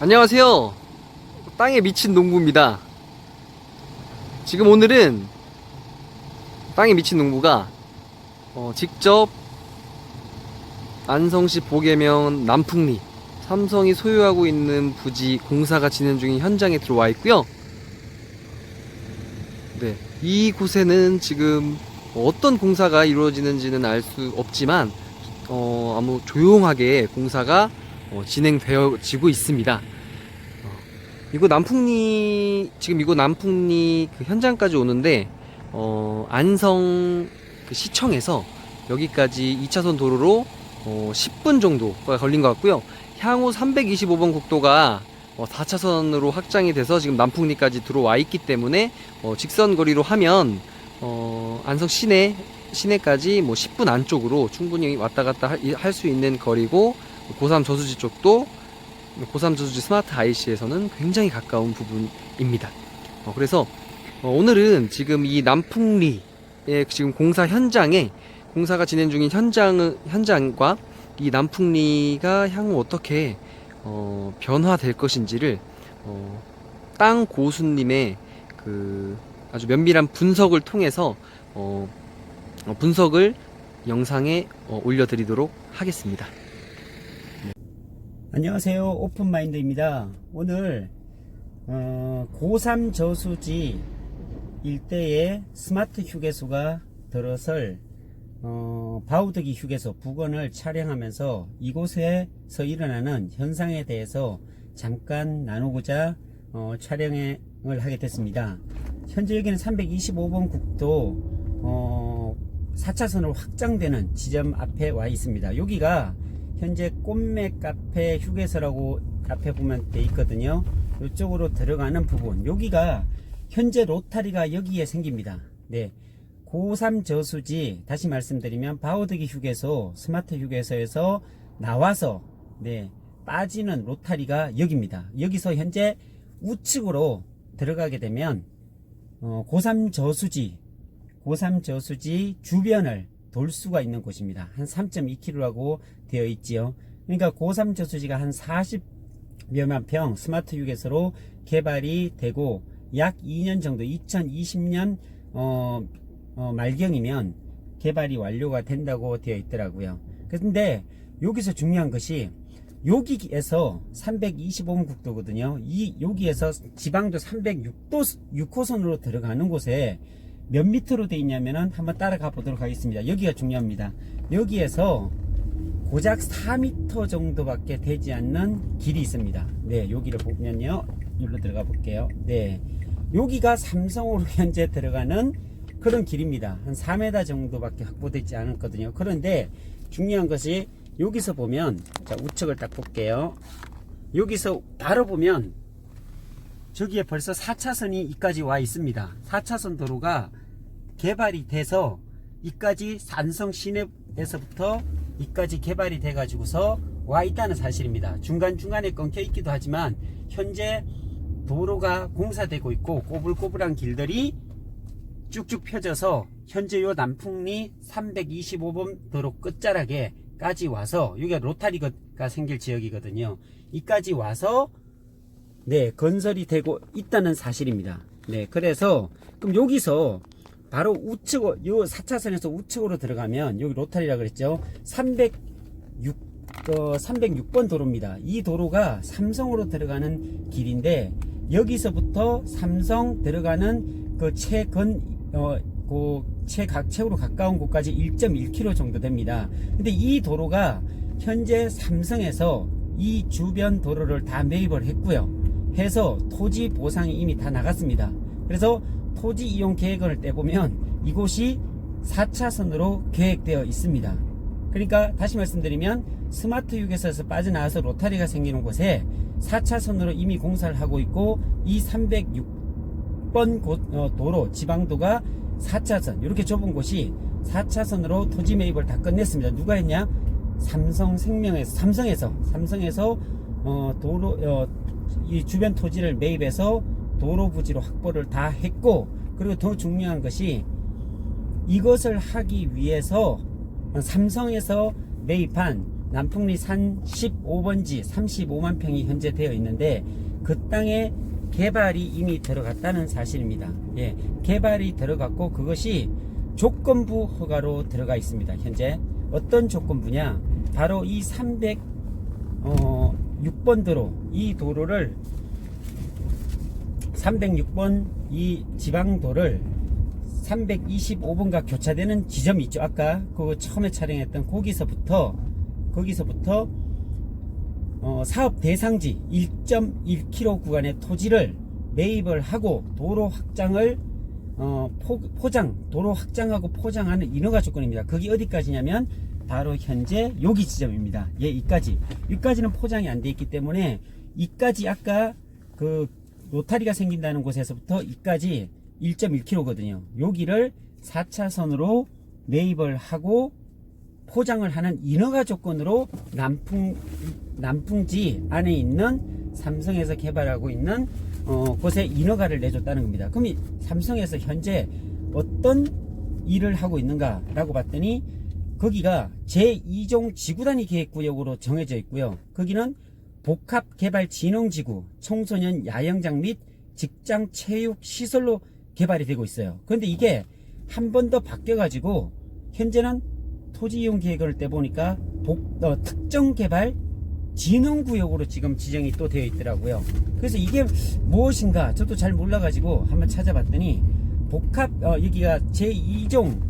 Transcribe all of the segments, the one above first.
안녕하세요. 땅에 미친 농부입니다. 지금 오늘은 땅에 미친 농부가 어, 직접 안성시 보계면 남풍리 삼성이 소유하고 있는 부지 공사가 진행 중인 현장에 들어와 있고요. 네, 이 곳에는 지금 어떤 공사가 이루어지는지는 알 수 없지만 어, 아무 조용하게 공사가 어, 진행되어지고 있습니다. 어, 이곳 남풍리 지금 이곳 남풍리 그 현장까지 오는데 어, 안성 그 시청에서 여기까지 2차선 도로로 어, 10분 정도가 걸린 것 같고요. 향후 325번 국도가 어, 4차선으로 확장이 돼서 지금 남풍리까지 들어와 있기 때문에 어, 직선 거리로 하면 어, 안성 시내 시내까지 뭐 10분 안쪽으로 충분히 왔다 갔다 할 수 있는 거리고 고3 저수지 쪽도 고3 저수지 스마트 IC에서는 굉장히 가까운 부분입니다. 어, 그래서 어, 오늘은 지금 이 남풍리의 지금 공사 현장에 공사가 진행 중인 현장 현장과 이 남풍리가 향후 어떻게 어, 변화될 것인지를 어, 땅 고수님의 그 아주 면밀한 분석을 통해서 어, 어, 분석을 영상에 어, 올려드리도록 하겠습니다. 안녕하세요. 오픈마인드입니다. 오늘 어, 고3 저수지 일대에 스마트 휴게소가 들어설 어, 바우드기 휴게소 부근을 촬영하면서 이곳에서 일어나는 현상에 대해서 잠깐 나누고자 어, 촬영을 하게 됐습니다. 현재 여기는 325번 국도 어, 4차선으로 확장되는 지점 앞에 와 있습니다. 여기가 현재 꽃매 카페 휴게소라고 앞에 보면 돼 있거든요. 이쪽으로 들어가는 부분. 여기가 현재 로타리가 여기에 생깁니다. 네. 고3 저수지 다시 말씀드리면 바우드기 휴게소 스마트 휴게소에서 나와서 네 빠지는 로타리가 여기입니다. 여기서 현재 우측으로 들어가게 되면 어, 고3 저수지 고3 저수지 주변을 돌 수가 있는 곳입니다. 한 3.2km라고 되어 있지요. 그러니까 고3 저수지가 한 40여만 평 스마트 휴게소로 개발이 되고 약 2년 정도 2020년 어, 어, 말경이면 개발이 완료가 된다고 되어 있더라고요. 그런데 여기서 중요한 것이 여기에서 325번 국도거든요. 이 여기에서 지방도 306도 6호선으로 들어가는 곳에 몇 미터로 되어 있냐면은 한번 따라가 보도록 하겠습니다. 여기가 중요합니다. 여기에서 고작 4미터 정도밖에 되지 않는 길이 있습니다. 네, 여기를 보면요. 여기로 들어가 볼게요. 네. 여기가 삼성으로 현재 들어가는 그런 길입니다. 한 4m 정도밖에 확보되지 않았거든요. 그런데 중요한 것이 여기서 보면 자 우측을 딱 볼게요. 여기서 바로 보면 저기에 벌써 4차선이 이까지 와 있습니다. 4차선 도로가 개발이 돼서 이까지 산성 시내에서부터 이까지 개발이 돼 가지고서 와 있다는 사실입니다. 중간중간에 끊겨 있기도 하지만 현재 도로가 공사되고 있고 꼬불꼬불한 길들이 쭉쭉 펴져서 현재 요 남풍리 325번 도로 끝자락에까지 와서 여기가 로타리가 생길 지역이거든요. 이까지 와서 네 건설이 되고 있다는 사실입니다. 네 그래서 그럼 여기서 바로 우측 요 4차선에서 우측으로 들어가면 여기 로타리라 그랬죠. 306 어, 306번 도로입니다. 이 도로가 삼성으로 들어가는 길인데 여기서부터 삼성 들어가는 그 최근 어, 그 최각 최후로 가까운 곳까지 1.1km 정도 됩니다. 근데 이 도로가 현재 삼성에서 이 주변 도로를 다 매입을 했고요. 해서 토지 보상이 이미 다 나갔습니다. 그래서 토지 이용 계획을 떼보면 이곳이 4차선으로 계획되어 있습니다. 그러니까 다시 말씀드리면 스마트 휴게소에서 빠져나와서 로타리가 생기는 곳에 4차선으로 이미 공사를 하고 있고 이 306번 어, 도로 지방도가 4차선 이렇게 좁은 곳이 4차선으로 토지 매입을 다 끝냈습니다. 누가 했냐? 삼성생명에서 삼성에서 삼성에서 어, 도로 어, 이 주변 토지를 매입해서 도로 부지로 확보를 다 했고 그리고 더 중요한 것이 이것을 하기 위해서 삼성에서 매입한 남풍리 산 15번지 35만 평이 현재 되어 있는데 그 땅에 개발이 이미 들어갔다는 사실입니다. 예, 개발이 들어갔고 그것이 조건부 허가로 들어가 있습니다. 현재 어떤 조건부냐? 바로 이 306번 도로 이 도로를 306번 이 지방도를 325번과 교차되는 지점이 있죠. 아까 그 처음에 촬영했던 거기서부터 거기서부터 어, 사업 대상지 1.1km 구간의 토지를 매입을 하고 도로 확장을 어, 포, 장 도로 확장하고 포장하는 인허가 조건입니다. 거기 어디까지냐면 바로 현재 여기 지점입니다. 예, 이까지. 여기까지는 포장이 안 돼 있기 때문에 이까지 아까 그 로타리가 생긴다는 곳에서부터 이까지 1.1km거든요. 여기를 4차선으로 매입을 하고 포장을 하는 인허가 조건으로 남풍 남풍지 안에 있는 삼성에서 개발하고 있는 어, 곳에 인허가를 내줬다는 겁니다. 그럼 이 삼성에서 현재 어떤 일을 하고 있는가라고 봤더니 거기가 제2종 지구단위 계획구역으로 정해져 있고요. 거기는 복합개발진흥지구, 청소년 야영장 및 직장 체육 시설로 개발이 되고 있어요. 그런데 이게 한 번 더 바뀌어가지고 현재는 토지 이용 계획을 때 보니까 복, 어, 특정 개발 진흥구역으로 지금 지정이 또 되어 있더라고요. 그래서 이게 무엇인가 저도 잘 몰라가지고 한번 찾아봤더니 복합 어, 여기가 제2종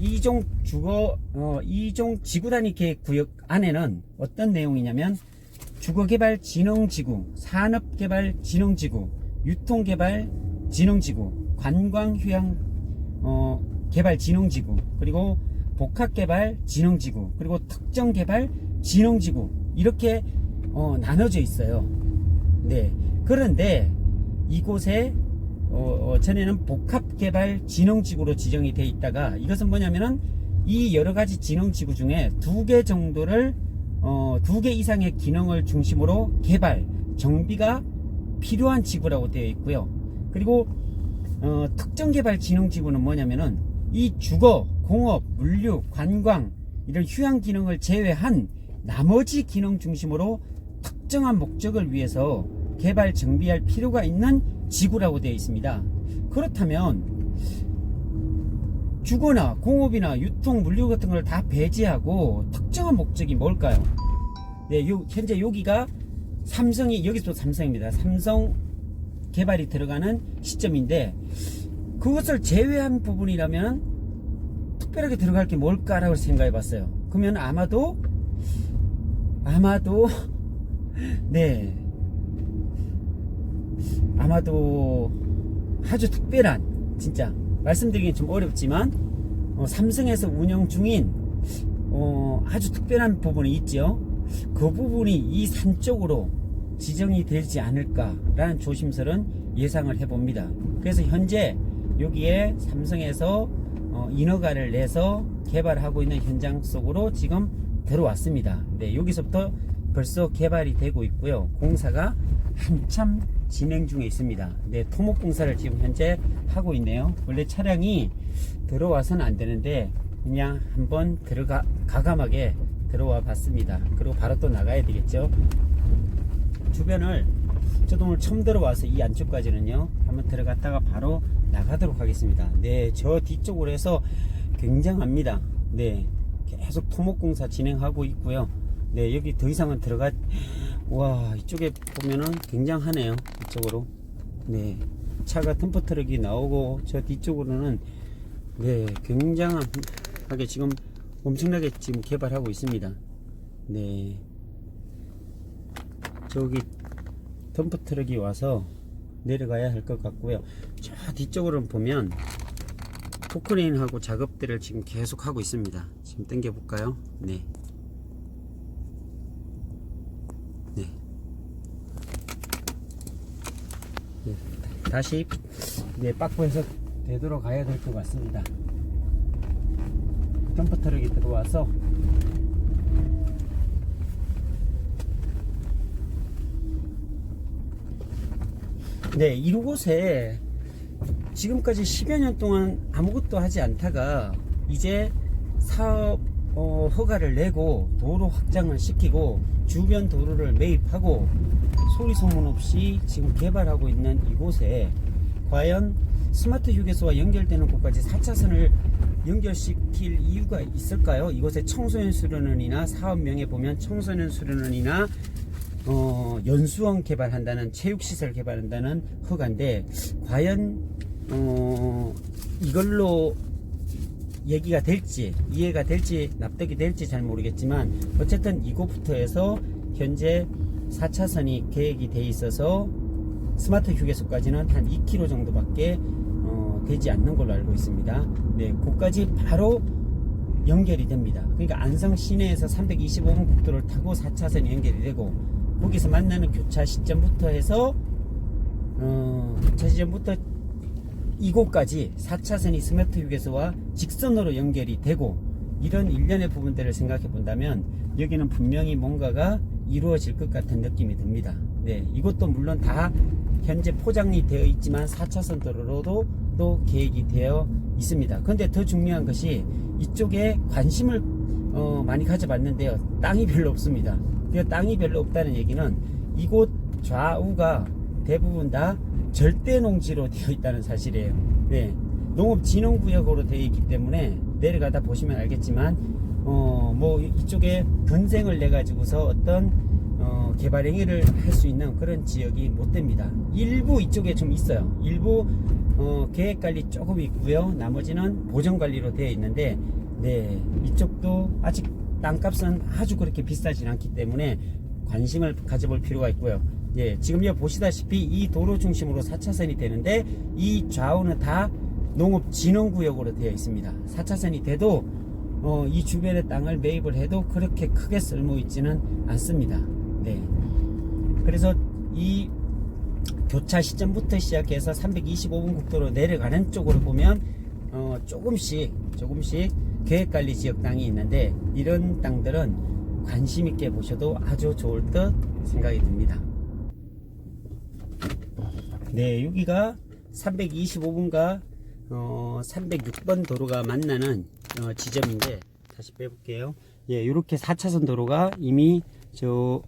2종 주거 어, 2종 지구단위 계획 구역 안에는 어떤 내용이냐면 주거개발진흥지구, 산업개발진흥지구, 유통개발진흥지구, 관광휴양 어, 개발진흥지구, 그리고 복합개발진흥지구, 그리고 특정개발진흥지구 이렇게 어, 나눠져 있어요. 네. 그런데 이곳에 어, 어, 전에는 복합개발진흥지구로 지정이 돼 있다가 이것은 뭐냐면은 이 여러 가지 진흥지구 중에 두 개 정도를 어, 두 개 이상의 기능을 중심으로 개발, 정비가 필요한 지구라고 되어 있고요. 그리고 어, 특정 개발 진흥 지구는 뭐냐면은 이 주거, 공업, 물류, 관광 이런 휴양 기능을 제외한 나머지 기능 중심으로 특정한 목적을 위해서 개발 정비할 필요가 있는 지구라고 되어 있습니다. 그렇다면 주거나 공업이나 유통 물류 같은 걸 다 배제하고 특정한 목적이 뭘까요? 네, 요, 현재 여기가 삼성이 여기서 또 삼성입니다. 삼성 개발이 들어가는 시점인데 그것을 제외한 부분이라면 특별하게 들어갈 게 뭘까라고 생각해 봤어요. 그러면 아마도 아마도 네 아마도 아주 특별한 진짜 말씀드리긴 좀 어렵지만 어, 삼성에서 운영 중인 어, 아주 특별한 부분이 있죠. 그 부분이 이 산 쪽으로 지정이 되지 않을까라는 조심스런 예상을 해봅니다. 그래서 현재 여기에 삼성에서 어, 인허가를 내서 개발하고 있는 현장 속으로 지금 들어왔습니다. 네, 여기서부터 벌써 개발이 되고 있고요. 공사가 한참 진행 중에 있습니다. 네, 토목 공사를 지금 현재 하고 있네요. 원래 차량이 들어와서는 안 되는데 그냥 한번 들어가 가감하게 들어와 봤습니다. 그리고 바로 또 나가야 되겠죠. 주변을 저도 오늘 처음 들어와서 이 안쪽까지는요 한번 들어갔다가 바로 나가도록 하겠습니다 네 저 뒤쪽으로 해서 굉장합니다 네 계속 토목공사 진행하고 있고요 네 여기 더 이상은 들어가 와 이쪽에 보면은 굉장하네요 이쪽으로 네 차가 덤프트럭이 나오고 저 뒤쪽으로는 네 굉장하게 지금 엄청나게 지금 개발하고 있습니다 네 저기 덤프 트럭이 와서 내려가야 할 것 같고요. 저 뒤쪽으로 보면 포크레인하고 작업들을 지금 계속 하고 있습니다. 지금 당겨 볼까요? 네. 네. 네. 다시 네, 빠꾸해서 되도록 가야 될 것 같습니다. 덤프 트럭이 들어와서 네, 이곳에 지금까지 10여 년 동안 아무것도 하지 않다가 이제 사업 어, 허가를 내고 도로 확장을 시키고 주변 도로를 매입하고 소리 소문 없이 지금 개발하고 있는 이곳에 과연 스마트 휴게소와 연결되는 곳까지 4차선을 연결시킬 이유가 있을까요? 이곳에 청소년 수련원이나 사업명에 보면 청소년 수련원이나 어, 연수원 개발한다는 체육시설 개발한다는 허가인데 과연 어, 이걸로 얘기가 될지 이해가 될지 납득이 될지 잘 모르겠지만 어쨌든 이곳부터 해서 현재 4차선이 계획이 돼 있어서 스마트 휴게소까지는 한 2km 정도밖에 어, 되지 않는 걸로 알고 있습니다. 네, 곳까지 바로 연결이 됩니다. 그러니까 안성 시내에서 325번 국도를 타고 4차선이 연결이 되고 거기서 만나는 교차 시점부터 해서 어, 교차 시점부터 이곳까지 4차선이 스마트 휴게소와 직선으로 연결이 되고 이런 일련의 부분들을 생각해 본다면 여기는 분명히 뭔가가 이루어질 것 같은 느낌이 듭니다. 네, 이것도 물론 다 현재 포장이 되어 있지만 4차선 도로로도 또 계획이 되어 있습니다. 그런데 더 중요한 것이 이쪽에 관심을 어, 많이 가져봤는데요. 땅이 별로 없습니다. 그 땅이 별로 없다는 얘기는 이곳 좌우가 대부분 다 절대 농지로 되어 있다는 사실이에요. 네. 농업진흥구역으로 되어 있기 때문에 내려가다 보시면 알겠지만, 어, 뭐 이쪽에 건생을 내 가지고서 어떤 어, 개발 행위를 할 수 있는 그런 지역이 못 됩니다. 일부 이쪽에 좀 있어요. 일부 어, 계획 관리 조금 있고요. 나머지는 보정 관리로 되어 있는데, 네 이쪽도 아직 땅값은 아주 그렇게 비싸진 않기 때문에 관심을 가져볼 필요가 있고요. 예, 지금 여기 보시다시피 이 도로 중심으로 4차선이 되는데 이 좌우는 다 농업진흥구역으로 되어 있습니다. 4차선이 돼도 어, 이 주변의 땅을 매입을 해도 그렇게 크게 쓸모 있지는 않습니다. 네. 그래서 이 교차 시점부터 시작해서 325번 국도로 내려가는 쪽으로 보면 어, 조금씩 조금씩 계획관리 지역 땅이 있는데 이런 땅들은 관심 있게 보셔도 아주 좋을 듯 생각이 듭니다. 네, 여기가 325번과 어, 306번 도로가 만나는 어, 지점인데 다시 빼볼게요. 예, 이렇게 4차선 도로가 이미 저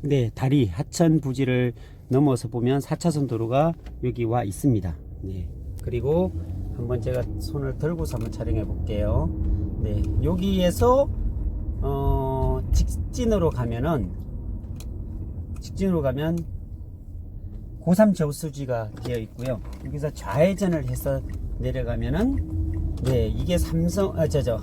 네, 다리 하천 부지를 넘어서 보면 4차선 도로가 여기 와 있습니다. 네. 그리고 한번 제가 손을 들고서 한번 촬영해 볼게요. 네. 여기에서 어, 직진으로 가면은 직진으로 가면 고삼 저수지가 되어 있고요. 여기서 좌회전을 해서 내려가면은 네 이게 삼성 아저저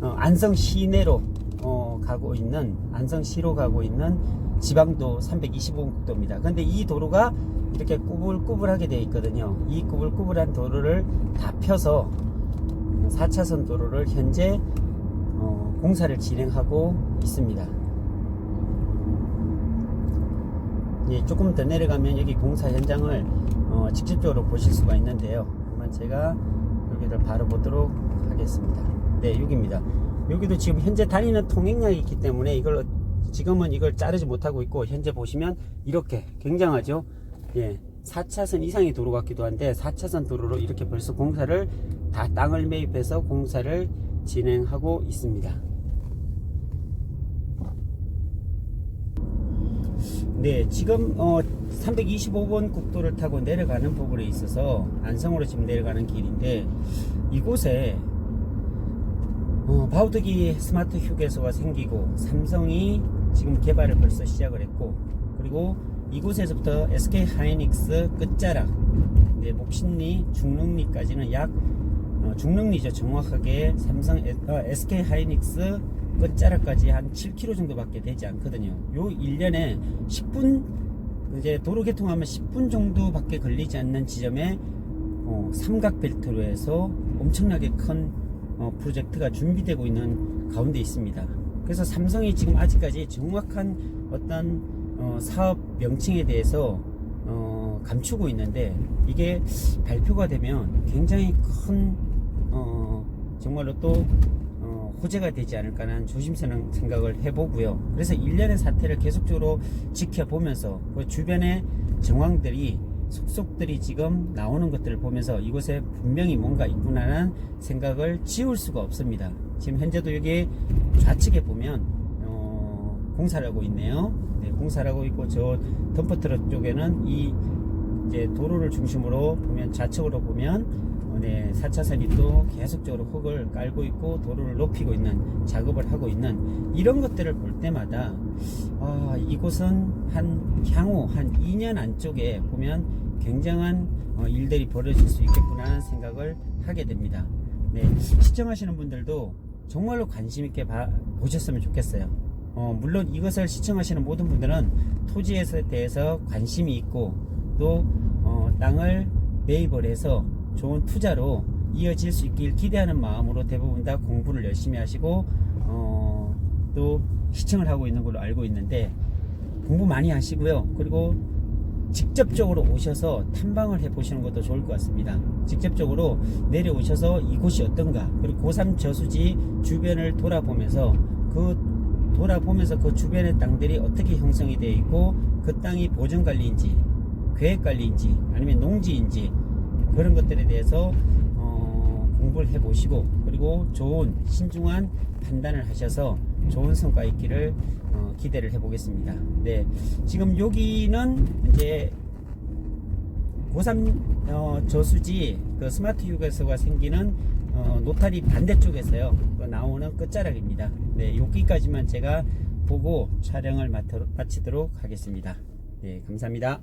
어, 안성 시내로 어, 가고 있는 안성시로 가고 있는 지방도 325번 국도입니다. 그런데 이 도로가 이렇게 꾸불꾸불하게 되어 있거든요. 이 꾸불꾸불한 도로를 다 펴서 4차선 도로를 현재 어, 공사를 진행하고 있습니다. 예, 조금 더 내려가면 여기 공사 현장을 어, 직접적으로 보실 수가 있는데요. 한번 제가 여기를 바로 보도록 하겠습니다. 네, 여기입니다. 여기도 지금 현재 다니는 통행량이 있기 때문에 이걸 어- 지금은 이걸 자르지 못하고 있고 현재 보시면 이렇게 굉장하죠. 예. 4차선 이상의 도로 같기도 한데 4차선 도로로 이렇게 벌써 공사를 다 땅을 매입해서 공사를 진행하고 있습니다. 네, 지금 어, 325번 국도를 타고 내려가는 부분에 있어서 안성으로 지금 내려가는 길인데 이곳에 어, 바우드기 스마트 휴게소가 생기고 삼성이 지금 개발을 벌써 시작을 했고 그리고 이곳에서부터 SK 하이닉스 끝자락 네, 목신리 중릉리까지는 약 어, 중릉리죠. 정확하게 삼성 에- 어, SK 하이닉스 끝자락까지 한 7km 정도밖에 되지 않거든요. 요 1년에 10분 이제 도로 개통하면 10분 정도밖에 걸리지 않는 지점에 어, 삼각벨트로 해서 엄청나게 큰 어, 프로젝트가 준비되고 있는 가운데 있습니다. 그래서 삼성이 지금 아직까지 정확한 어떤 어, 사업 명칭에 대해서 어, 감추고 있는데 이게 발표가 되면 굉장히 큰 어, 정말로 또 어, 호재가 되지 않을까라는 조심스러운 생각을 해보고요. 그래서 일련의 사태를 계속적으로 지켜보면서 그 주변의 정황들이 속속들이 지금 나오는 것들을 보면서 이곳에 분명히 뭔가 있구나라는 생각을 지울 수가 없습니다. 지금 현재도 여기 좌측에 보면 어, 공사를 하고 있네요. 네, 공사를 하고 있고 저 덤퍼트럭 쪽에는 이 이제 도로를 중심으로 보면 좌측으로 보면 어, 네, 4차선이 또 계속적으로 흙을 깔고 있고 도로를 높이고 있는 작업을 하고 있는 이런 것들을 볼 때마다 아, 이곳은 한 향후 한 2년 안쪽에 보면 굉장한 어, 일들이 벌어질 수 있겠구나 하는 생각을 하게 됩니다. 네, 시청하시는 분들도 정말로 관심 있게 봐- 보셨으면 좋겠어요. 어, 물론 이것을 시청하시는 모든 분들은 토지에 대해서 관심이 있고 또 어, 땅을 매입을 해서 좋은 투자로 이어질 수 있길 기대하는 마음으로 대부분 다 공부를 열심히 하시고 어, 또 시청을 하고 있는 걸로 알고 있는데 공부 많이 하시고요. 그리고 직접적으로 오셔서 탐방을 해 보시는 것도 좋을 것 같습니다. 직접적으로 내려오셔서 이곳이 어떤가, 그리고 고3 저수지 주변을 돌아보면서 그 돌아보면서 그 주변의 땅들이 어떻게 형성이 되어 있고 그 땅이 보존 관리인지 계획 관리인지 아니면 농지인지 그런 것들에 대해서 어, 공부를 해 보시고 그리고 좋은 신중한 판단을 하셔서 좋은 성과 있기를 어, 기대를 해 보겠습니다. 네, 지금 여기는 이제 고3 어, 저수지 그 스마트 휴게소가 생기는 어, 노타리 반대쪽에서요 그 나오는 끝자락입니다. 네, 여기까지만 제가 보고 촬영을 마치도록 하겠습니다. 네, 감사합니다.